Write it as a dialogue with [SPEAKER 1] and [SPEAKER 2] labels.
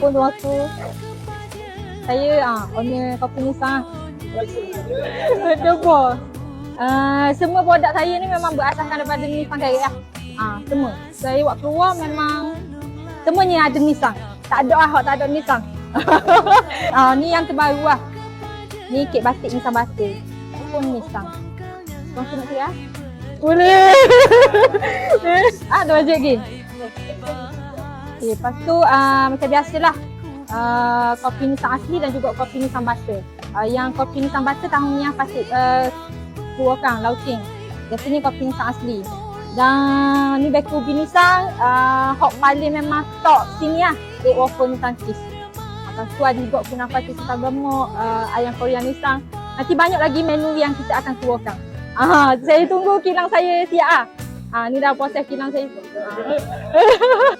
[SPEAKER 1] tolong aku. Saya ah owner kopi Nissan. Betul bos. Uh, semua produk saya ni memang berasaskan daripada Nissan direct lah. Ah, semua. Saya buat keluar memang semuanya ada Nissan. Tak ada ahok, tak ada Nissan. ah, ni yang terbaru lah. Ni kek batik Nissan batik. Pun Nissan. Kau nak saya? Boleh. ah, ada bajet lagi. Okay, lepas tu uh, macam biasalah uh, kopi Nissan asli dan juga kopi Nissan butter. Uh, yang kopi Nissan butter tahun ni yang pasti uh, keluarkan launching. Biasanya kopi Nissan asli. Dan ni back ubi Nissan uh, hot paling memang top sini lah. Egg waffle Nissan cheese. Lepas tu ada juga kunafa cheese Nissan gemuk, uh, ayam Korea Nissan. Nanti banyak lagi menu yang kita akan keluarkan. Ah, saya tunggu kilang saya siap ah. Ah, ni dah proses kilang saya. Ah.